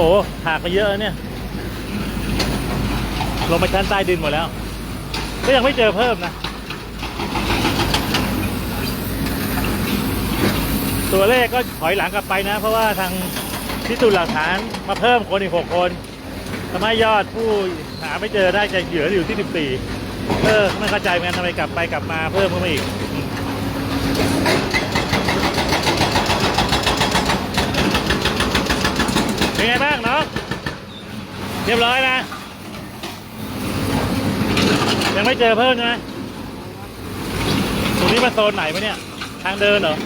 อ้หหักไปเยอะเนี่ย ลงมาชั้นใต้ดินหมดแล้ว ก็ยังไม่เจอเพิ่มนะ ตัวเลขก็ถอยหลังกลับไปนะ เพราะว่าทางพิสูจน์หลักฐานมาเพิ่มคนอีกหกคนทำให้ยอดผู้หาไม่เจอได้จะเหลืออยู่ที่ 14 เออไม่เข้าใจเหมือนกันทำไมกลับไปกลับมาเพิ่มขึ้นมาอีกอืม เป็นไงบ้างเนาะเรียบร้อยนะ ยังไม่เจอเพิ่มใช่ไหมตรงนี้มันโซนไหนวะเนี่ย ทางเดินเหรอ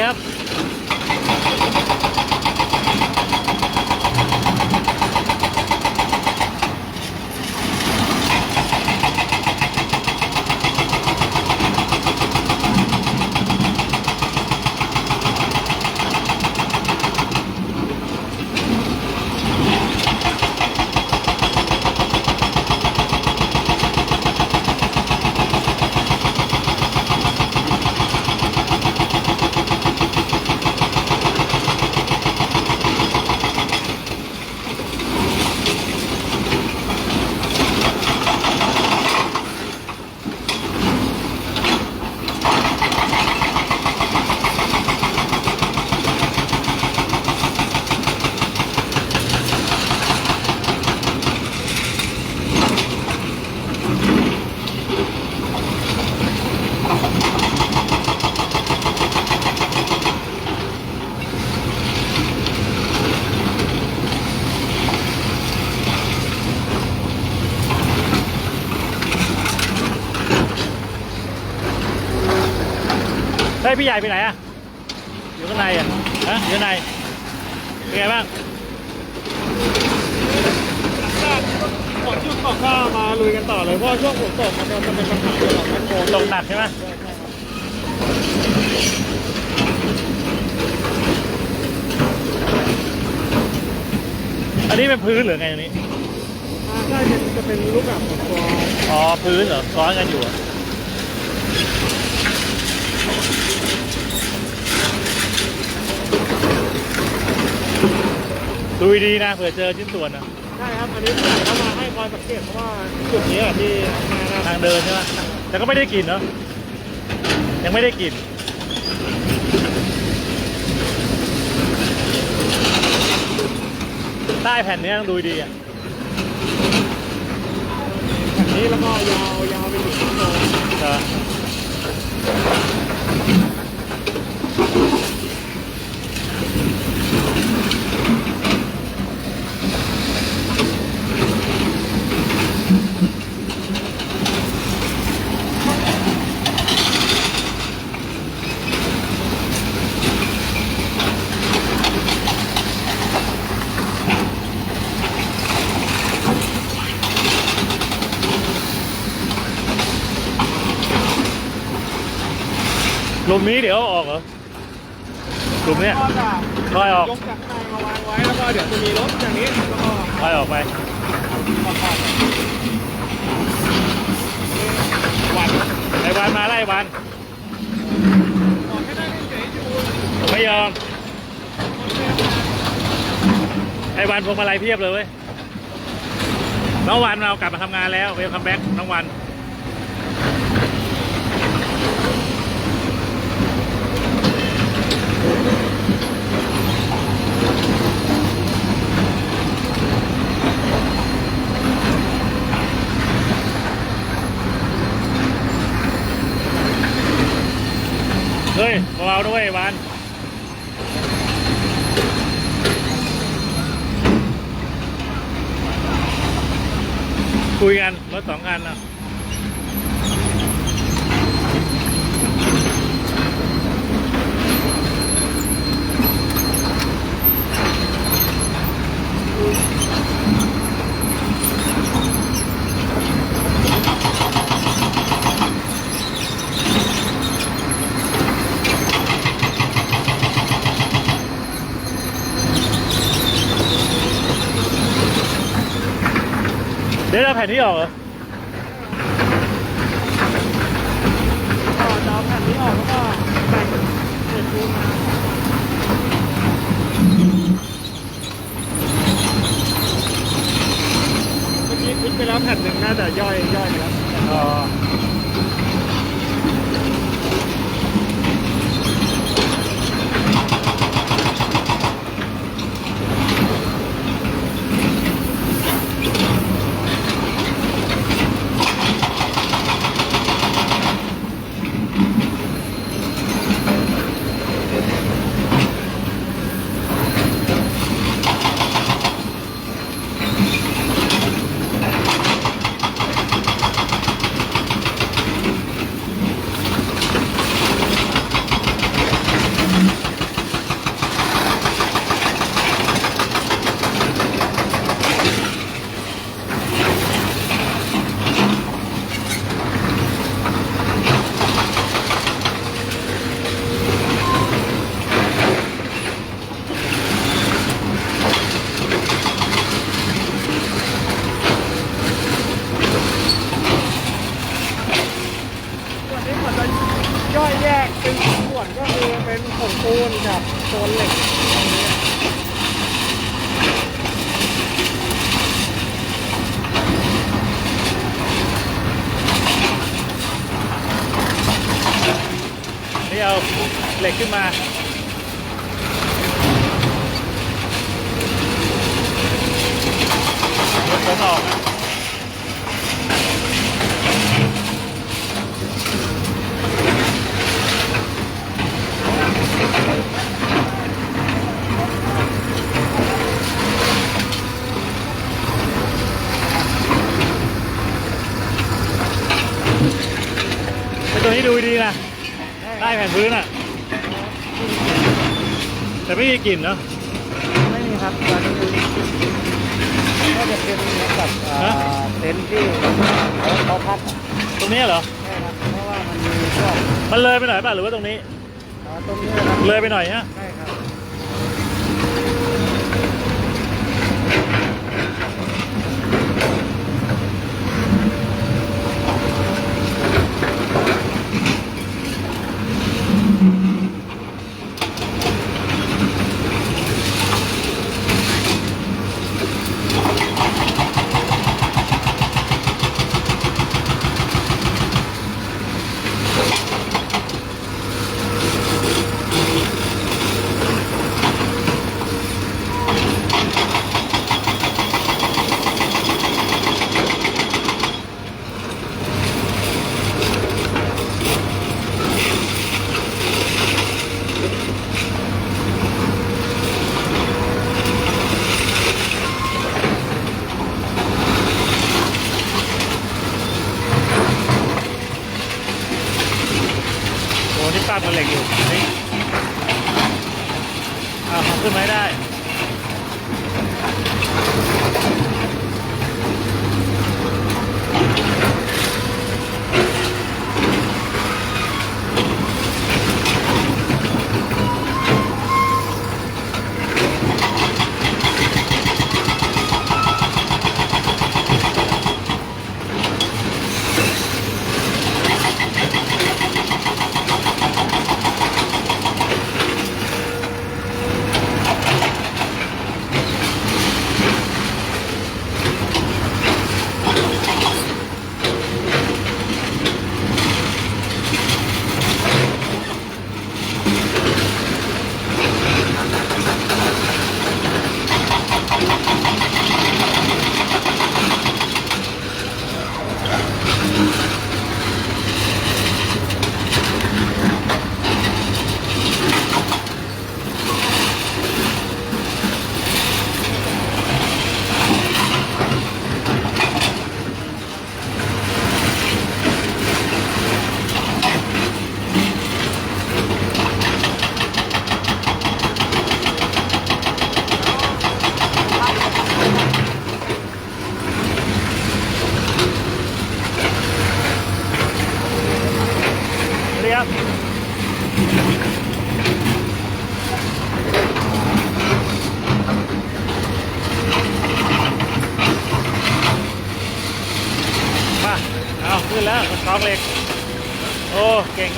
ครับ พี่ใหญ่ไปไหนอะอยู่ข้างในอะฮะอยู่ข้างในเป็นไงบ้างก่อนช่วงตกก็มาลุยกันต่อเลยเพราะช่วงฝนตกมันจะเป็นปัญหาเรื่องของแมคโครตกหนักใช่ไหมอันนี้เป็นพื้นหรือไงอันนี้ใช่จะเป็นรูปแบบของตัวอ๋อพื้นเหรอซ้อนกันอยู่อะ ดูดีๆนะเผื่อเจอชิ้นส่วนนะใช่ครับ อันนี้ผมเข้ามาให้คอยสังเกตเพราะว่าจุดนี้อะที่มานะทางเดินใช่ไหมแต่ก็ไม่ได้กลิ่นเนาะยังไม่ได้กลิ่นใต้แผ่นนี้ต้องดูดีอะอันนี้แล้วก็ยาวยาวไปถึงข้างบน หลุมนี้เดี๋ยวเอาออกเหรอหลุมเนี้ยก็จะค่อยออกยกจากข้างในมาวางไว้แล้วก็เดี๋ยวจะมีรถอย่างนี้แล้วก็ค่อยออกไปประกอบวันไอ้วันมาไล่วันออกให้ได้เฉยๆอยู่ผมไม่ยอมไอ้วันพวงมาลัยเพียบเลยเว้ยน้องวันเรากลับมาทำงานแล้วเวลคัมแบ็กน้องวัน ฮ้ยเบาๆด้วยวันคุยกันรถสองคันนะ แผ่นนี้ออกเหรอก็จะเอาแผ่นนี้ออกแล้วก็แบ่งเศษปูนมาเมื่อกี้พลิกไปแล้วแผ่นหนึ่งน่าจะย่อยย่อยไปแล้วอ๋อ นี้ดูดีนะใต้แผ่นพื้นอะ แต่ไม่มีกลิ่นเนาะไม่มีครับตอนนี้ก็จะเป็นเหมือนกับเอ่อฮะเต็นท์ที่เขาพักตรงนี้เหรอ ใช่ครับเพราะว่ามันมีพวกมันเลยไปหน่อยป่ะหรือว่าตรงนี้ เอ่อตรงนี้นะครับเลยไปหน่อยฮะ ใช่ครับ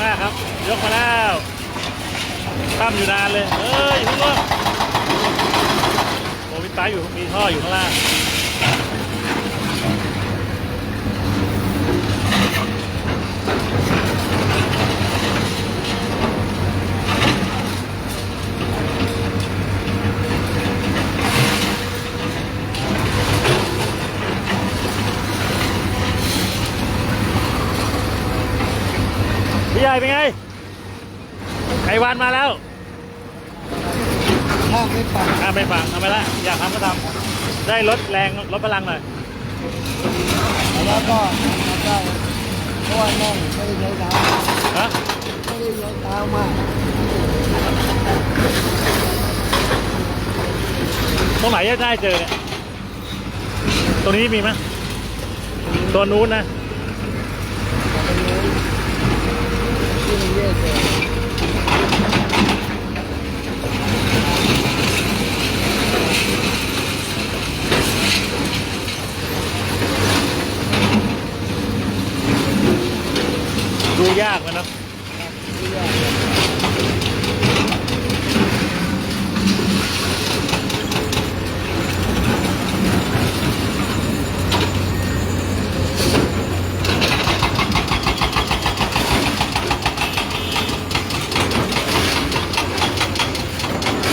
มากครับ ยกมาแล้วข้ามอยู่นานเลย เอ้ยอย่าเพิ่งล่วงโอ้มีป้ายอยู่มีท่ออยู่ข้างล่าง เป็นไงไอวันมาแล้วถ้าไม่ปังอะไม่ฟังทำไมละอยากทำก็ทำได้ลดแรงลดพลังหน่อยแล้วก็ทำได้เพราะว่านั่งไม่ได้ใช้เท้าฮะไม่ได้ใช้เท้ามากตรงไหนจะได้เจอเนี่ยตรงนี้มีไหมตัวนู้นนะ แต่ตรงนู้นที่มันแยกเลย ดูยากมันนะที่แยก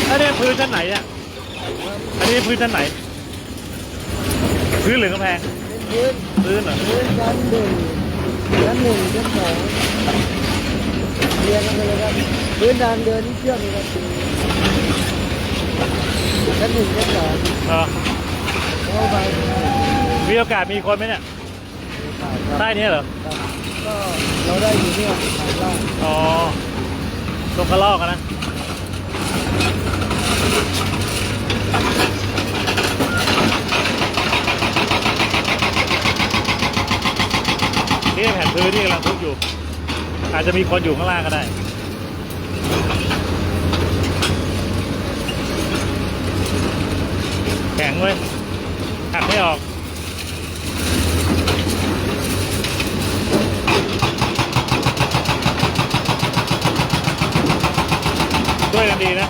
อันนี้พื้นชั้นไหนอะ อันนี้พื้นชั้นไหน พื้นหรือกำแพงเป็นพื้น พื้นเหรอ พื้นชั้นหนึ่ง ชั้นหนึ่งชั้นสองเรียงกันไปเลยครับพื้นดานเดินที่เชื่อมกันชั้นหนึ่งชั้นสองเออเข้าไปมีโอกาสมีคนไหมเนี่ยใต้นี้เหรอก็เราได้อยู่เนี่ยฐานล่อ๋อตรงกระลอกนะ นี่แผ่นพื้นที่กำลังทุบอยู่ อาจจะมีคนอยู่ข้างล่างก็ได้แข็งเว้ยหักไม่ออก ด้วยกันดีนะ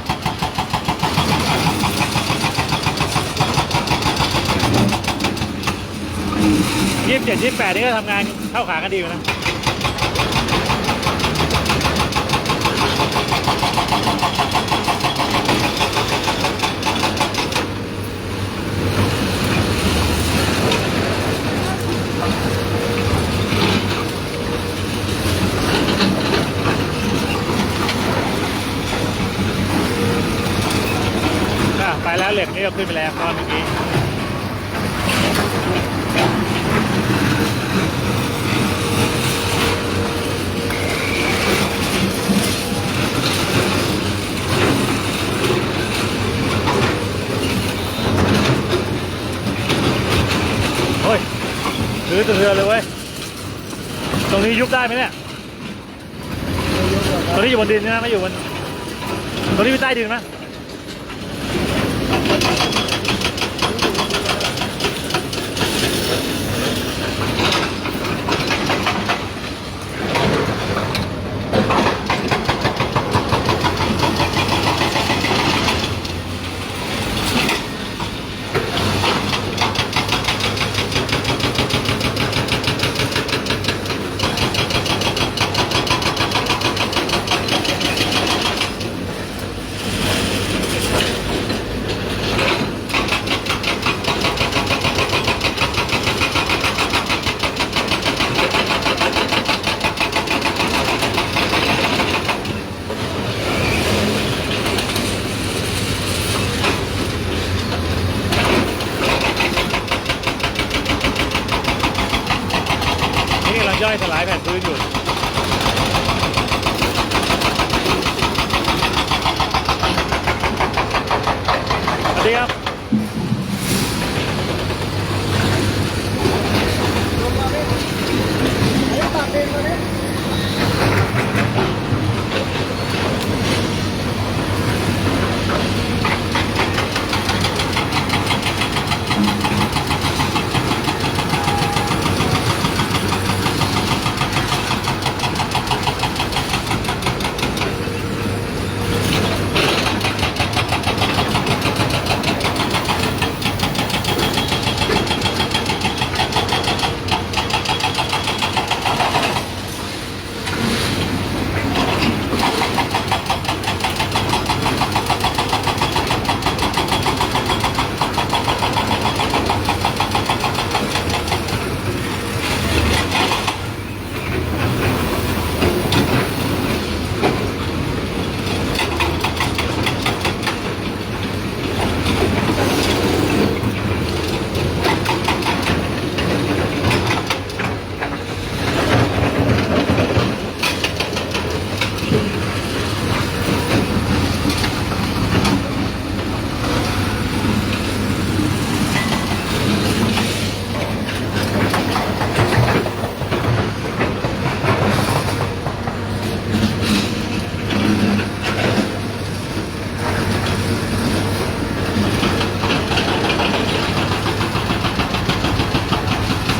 ยี่สิบ เจ็ดยี่สิแปดนี่ก็ทำงานเข้าขากันดีอยู่นะอะไปแล้วเหล็กนี่ก็ขึ้นไปแล้วตอนเมื่อกี้ ถือเถือเลยเว้ย ตรงนี้ยุบได้ไหมเนี่ย ตรงนี้อยู่บนดินใช่ไหมไม่อยู่บน ตรงนี้อยู่ใต้ดินไหม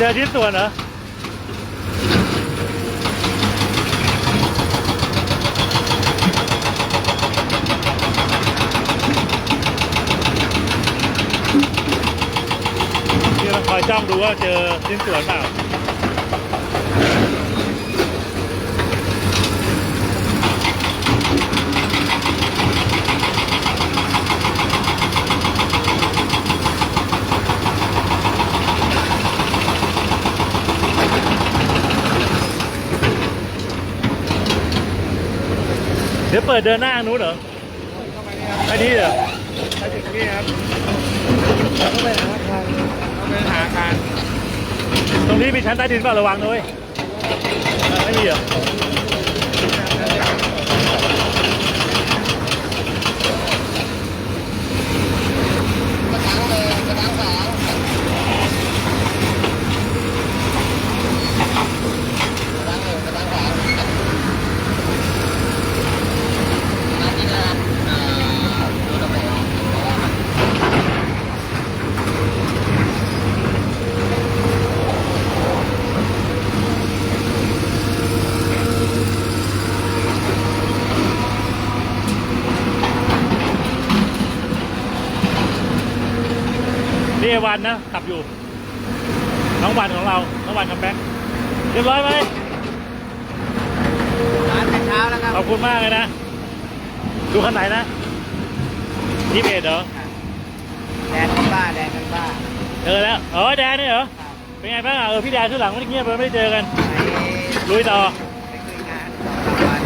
เจอชิ้นส่วนเหรอที่เราคอยจ้องดูว่าเจอชิ้นส่วนเปล่า ดี๋ยวเปิดเดินหน้านู้นเหรอเข้าไปนี่ครับไอ้นี่เหรอไปถึงนี่ครับแล้วก็ไปหาทางเราไปหาการตรงนี้มีชั้นใต้ดินเปล่าระวังนะเว้ยเออไม่มีเหรอนี่ไอ้วั นนะขับอยู่ น้องวันของเรา น้องวันกับแบงค์เรียบร้อยไหมร้านแต่เช้าแล้วครับ ขอบคุณมากเลยนะ ดูข้างไหนนะยี่สิบเอ็ดเหรอ แดนกันบ้า แดนกันบ้าเจอแล้วเออแดนนี่เหรอ เป็นไงบ้างอะเออพี่แดนข้างหลังไม่ได้เงียบเลยไม่ได้เจอกัน ลุยต่อ ไปคุยงานสองสามวัน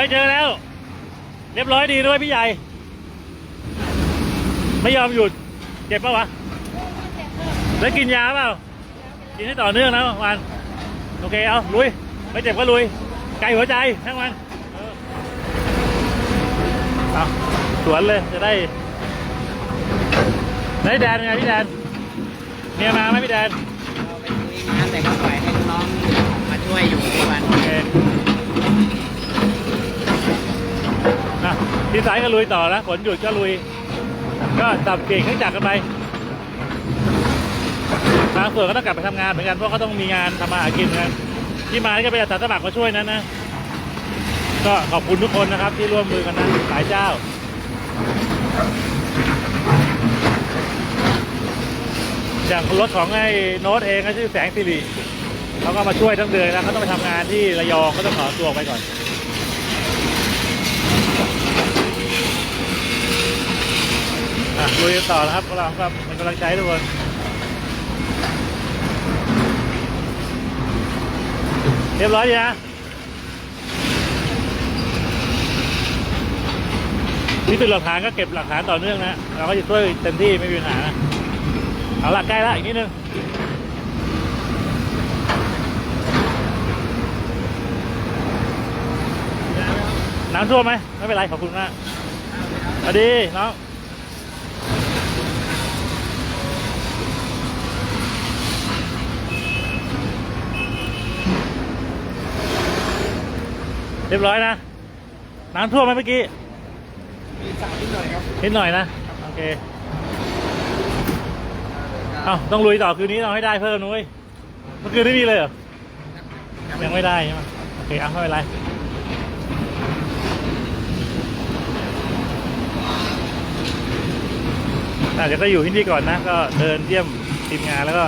ฮ้ยเจอแล้ว เรียบร้อยดีด้วยพี่ใหญ่ ไม่ยอมหยุด เจ็บปะวะ แล้วกินยาเปล่า กินให้ต่อเนื่องนะวัน โอเคเอาลุย ไม่เจ็บก็ลุย ไกลหัวใจทั้งวันเออเอาสวนเลยจะได้ไหนแดนไงพี่แดนเมียมาไหมพี่แดนเราไปคุยงานแต่ก็ปล่อยให้น้องมาช่วยอยู่ทุกวัน โอเค นะที่สายก็ลุยต่อนะฝนหยุดก็ลุย ก็จับเก่งเครื่องจักรกันไปบางส่วนก็ต้องกลับไปทำงานเหมือนกันเพราะเขาต้องมีงานทำมาหากินกันที่มานี่ก็เป็นอาสาสมัครมาช่วยนั้นนะ ก็ขอบคุณทุกคนนะครับ ที่ร่วมมือกันนะหลายเจ้าอย่างรถของไอ้โน้ตเองก็ชื่อแสงสิริเขาก็มาช่วยทั้งเดือนนะเขาต้องไปทำงานที่ระยองก็ต้องขอตัวไปก่อน อะ ลุยกันต่อนะครับพวกเราครับเป็นกำลังใช้ทุกคนเรียบร้อยดีนะนี่เป็นหลักฐานก็เก็บหลักฐานต่อเนื่องนะ เราก็จะช่วยเต็มที่ไม่มีปัญหานะเอาละใกล้ละอีกนิดนึงน้ำท่วมไหมไม่เป็นไรขอบคุณมากสวัสดีน้อง เรียบร้อยนะ น้ำท่วมไหมเมื่อกี้มีสาวนิดหน่อยครับนิดหน่อยนะ โอเค เอาต้องลุยต่อคืนนี้ต้องให้ได้เพิ่มนุ้ยเมื่อคืนไม่มีเลยเหรอ ยังไม่ได้ใช่ไหมโอเคเอาไม่เป็นไรอะเดี๋ยวก็อยู่ที่นี่ก่อนนะ ก็เดินเยี่ยมทีมงานแล้วก็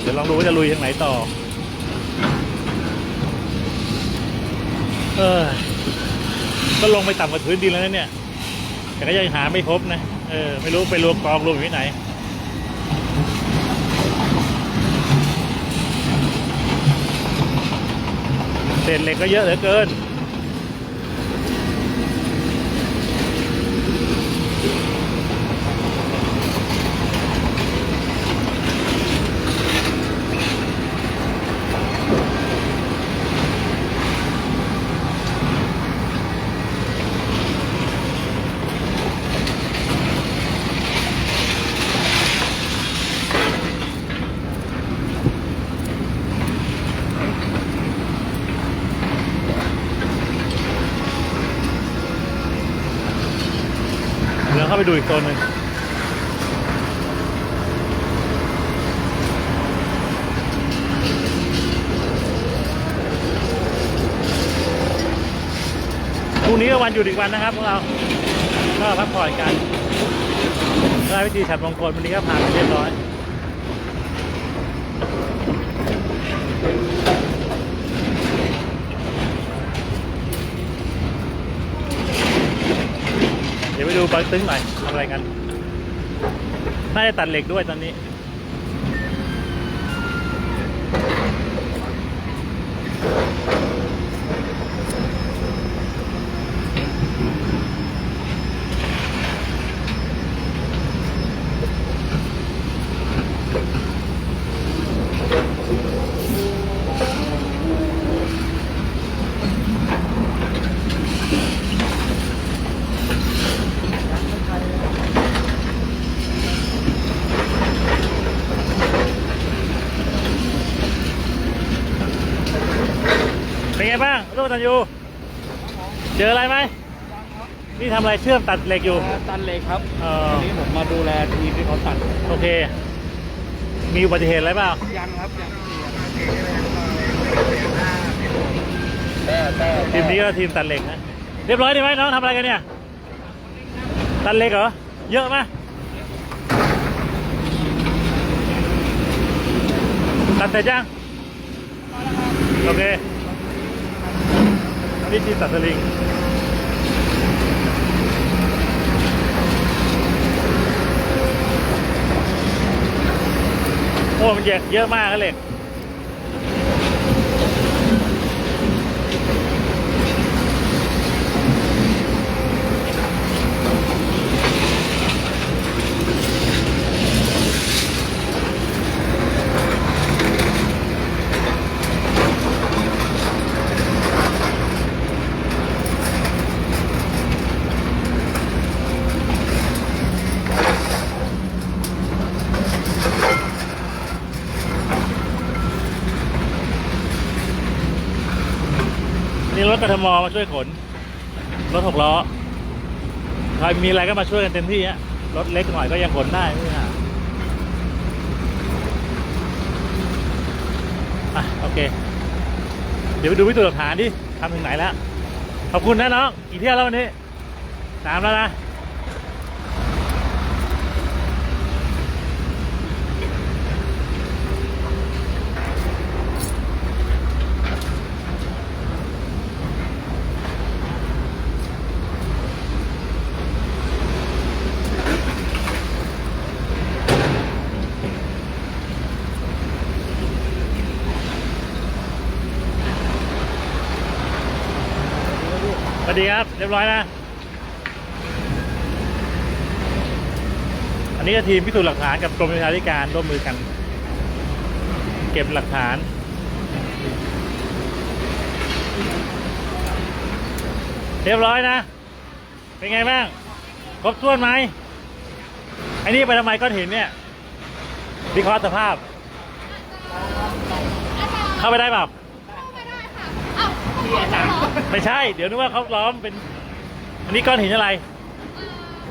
เดี๋ยวลองดูว่าจะลุยทางไหนต่อ เออ ก็ลงไปต่ำกว่าพื้นดินแล้วนะเนี่ย แต่ก็ยังหาไม่พบนะ เออ ไม่รู้ไปรวมกองรวมอยู่ที่ไหนเศษเหล็กก็เยอะเหลือเกิน ไปดูอีกโซนหนึ่งพรุ่งนี้ก็วันหยุดอีกวันนะครับพวกเรา ก็พักผ่อนกันได้วิธีฉัดมงคลวันนี้ก็ผ่านไปเรียบร้อย ดี๋ยวไปดูปอยตึ้งหน่อยทำอะไรกัน น่าจะตัดเหล็กด้วยตอนนี้ ตันยูเจออะไรไหมนี่ทำอะไรเชื่อมตัดเหล็กอยู่ ตันเหล็กครับเออ วันนี้ผมมาดูแลทีมที่เขาตัดโอเค มีอุบัติเหตุอะไรเปล่ายังครับยังทีมนี้ก็ทีมตัดเหล็กนะเรียบร้อยดีไหมน้องทำอะไรกันเนี่ย ตัดเหล็กเหรอเยอะไหมตัดเสร็จยังโอเค นี่ทีมตัดสลิงโอ้มันเยอะเยอะมากนะเลย ทมมาช่วยขน รถหกล้อใครมีอะไรก็มาช่วยกันเต็มที่ฮะรถเล็กหน่อยก็ยังขนได้ไม่มีปัญหาอะโอเค เดี๋ยวไปดูวิธีหลักฐานดิทำถึงไหนแล้ว ขอบคุณนะน้อง กี่เที่ยวแล้ววันนี้สามแล้วนะ ส วัสดีครับ เรียบร้อยนะ อันนี้ก็ทีมพิสูจน์หลักฐานกับกรมประชาธิการร่วมมือกัน เก็บหลักฐาน เรียบร้อยนะ เป็นไงบ้าง ครบถ้วนไหมไอ้นี่ไปทำไมก้อนหินเนี่ยวิเคราะห์สภาพ เข้าไปได้เปล่า ไม่ได้ค่ะเอ้าเป็นก้อนเหรอไม่ใช่ เดี๋ยวนึกว่าเขาล้อมเป็น อันนี้ก้อนหินอะไร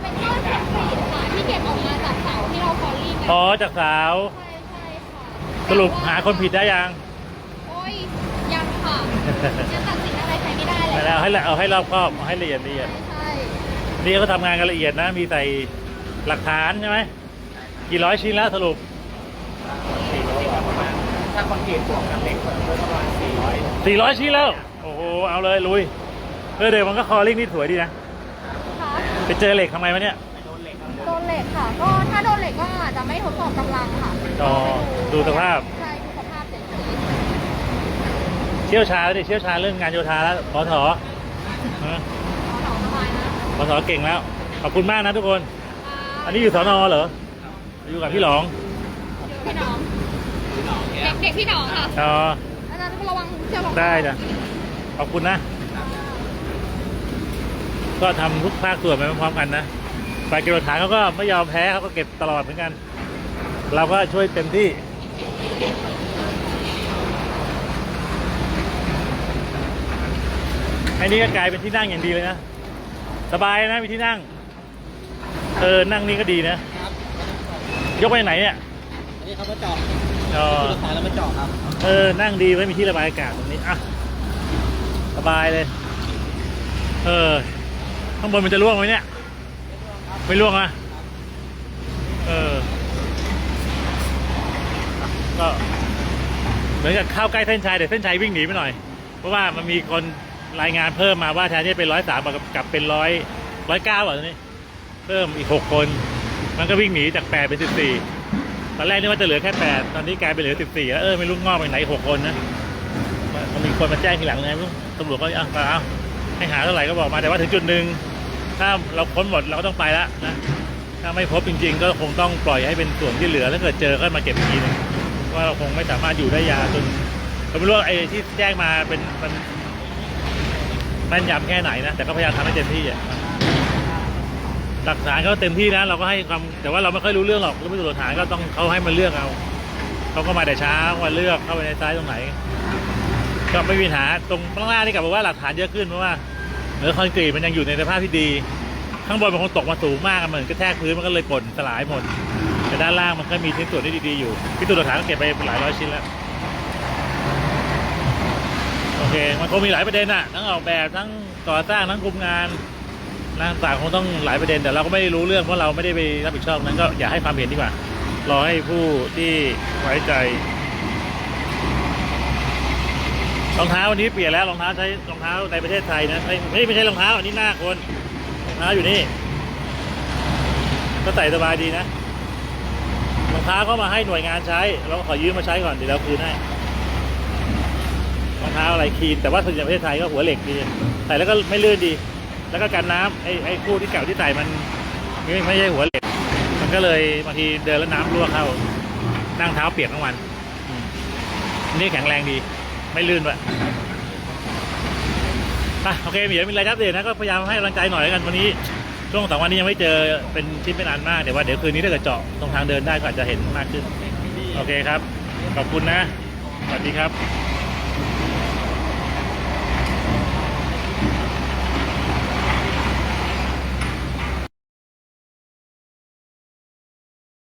เป็นก้อนคอนกรีตค่ะที่เก็บออกมาจากเสาที่เราคอลลิ่งกันอ๋อ จากสาวใช่ใช่ค่ะสรุปหาคนผิดได้ยัง โอ้ย ยังค่ะยังตัดสินอะไรใครไม่ได้เลยไปแล้วให้ละเอาให้รอบครอบเอาให้ละเอียดละเอียดใช่นี่เขาทำงานกันละเอียดนะ มีใส่หลักฐานใช่ไหมกี่ร้อยชิ้นแล้วสรุปถ้าคอนกรีตบวกกันเหล็กก็ประมาณสี่ร้อยสี่ร้อยชิ้นแล้วโอ้โห เอาเลยลุยเออเดี๋ยวมันก็คอลิ่งนี่สวยดีนะ ค่ะไปเจอเหล็กทำไมวะเนี่ยโดนเหล็กค่ะ ก็ถ้าโดนเหล็กก็อาจจะไม่ทดสอบกำลังค่ะอ๋อดูสภาพ ใช่ดูสภาพเฉยเชี่ยวชาญแล้วดิเชี่ยวชาญเรื่องงานโยธาแล้วปอถอฮะๆเอาหนองสบายนะปอถอเก่งแล้ว ขอบคุณมากนะทุกคน อันนี้อยู่สอนอเหรอ อยู่กับพี่หลองพี่น้องเด็กเด็กพี่น้องค่ะ อ๋ออาจารย์ระวังเชือกรองเท้าได้จ้ะ ขอบคุณนะ ก็ทำทุกภาคส่วนไปพร้อมๆกันนะฝ่ายเก็บหลักฐานเขาก็ไม่ยอมแพ้เขาก็เก็บตลอดเหมือนกัน เราก็ช่วยเต็มที่ไอ้นี่ก็กลายเป็นที่นั่งอย่างดีเลยนะ สบายนะมีที่นั่ง เออ นั่งนี่ก็ดีนะครับยกไปไหนเนี่ย อันนี้เขามาเจาะอ๋อผู้โดยสารแล้วมาเจาะครับ เออ นั่งดีไม่มีที่ระบายอากาศตรงนี้ อะ สบายเลย เออ ข้างบนมันจะร่วงไหมเนี่ย ไม่ร่วงอะเออ ก็เหมือนกับเข้าใกล้เส้นชัยแต่เส้นชัยวิ่งหนีไปหน่อย เพราะว่ามันมีคนรายงานเพิ่มมาว่าแทนที่เป็นร้อยสามกลับเป็นร้อยร้อยเก้าอะตอนนี้ เพิ่มอีกหกคน มันก็วิ่งหนีจากแปดเป็นสิบสี่ตอนแรกนึกว่าจะเหลือแค่แปดตอนนี้กลายเป็นเหลือสิบสี่แล้วเออไม่รู้งอกไปไหนหกคนนะ มันมีคนมาแจ้งทีหลังไงตำรวจก็อะเอาเอาให้หาเท่าไหร่ก็บอกมาแต่ว่าถึงจุดหนึ่งถ้าเราค้นหมดเราก็ต้องไปแล้วนะถ้าไม่พบจริง ๆ ก็คงต้องปล่อยให้เป็นส่วนที่เหลือแล้วเกิดเจอก็มาเก็บอีกทีหนึงว่าเราคงไม่สามารถอยู่ได้ยาวจนเราไม่รู้ว่าไอ้ที่แจ้งมาเป็นมันแม่นยำแค่ไหนนะแต่ก็พยายามทำให้เต็มที่อะหลักฐานเขาเต็มที่นะเราก็ให้ความแต่ว่าเราไม่ค่อยรู้เรื่องหรอกเราไม่รู้หลักฐานก็ต้องเขาให้มันเลือกเอาเขาก็มาแต่เช้าว่าเลือกเข้าไปในซ้ายตรงไหน ก็ไม่มีปัญหาตรงข้างล่างนี่กลับบอกว่าหลักฐานเยอะขึ้นเพราะว่าเนื้อคอนกรีตมันยังอยู่ในสภาพที่ดี ข้างบนมันคงตกมาสูงมากเหมือนกระแทกพื้นมันก็เลยป่นสลายหมดแต่ด้านล่างมันก็มีชิ้นส่วนที่ดีๆอยู่พิสูจน์หลักฐานก็เก็บไปหลายร้อยชิ้นแล้วโอเคมันคงมีหลายประเด็นอะทั้งออกแบบทั้งก่อสร้างทั้งคุมงานนะต่างคงต้องหลายประเด็นแต่เราก็ไม่รู้เรื่องเพราะเราไม่ได้ไปรับผิดชอบนั้นก็อย่าให้ความเห็นดีกว่า รอให้ผู้ที่ไว้ใจ รองเท้าวันนี้เปลี่ยนแล้วรองเท้าใช้รองเท้าในประเทศไทยนะไม่ไม่ใช่รองเท้าอันนี้หน้าคนรองเท้าอยู่นี่ ก็ใส่สบายดีนะรองเท้าก็มาให้หน่วยงานใช้เราก็ขอยืมมาใช้ก่อนเดี๋ยวเราคืนให้รองเท้าอะไรคีนแต่ว่าส่วนใหญ่ประเทศไทยก็หัวเหล็กดีใส่แล้วก็ไม่ลื่นดี แล้วก็กันน้ำไอ้ไอ้คู่ที่เก่าที่ใส่มันไม่ไม่ใช่หัวเหล็ก มันก็เลยบางทีเดินแล้วน้ำรั่วเข้านั่งเท้าเปียกทั้งวันนี่แข็งแรงดี ไม่ลื่นด้วยอะโอเคเดี๋ยวมีอะไรอัปเดตนะก็พยายามให้กำลังใจหน่อยแล้วกันวันนี้ช่วงสองวันนี้ยังไม่เจอเป็นชิ้นเป็นอันมากเดี๋ยวว่าเดี๋ยวคืนนี้ถ้าเกิดเจาะตรงทางเดินได้ก็อาจจะเห็นมากขึ้น โอเคครับ ขอบคุณนะ สวัสดีครับ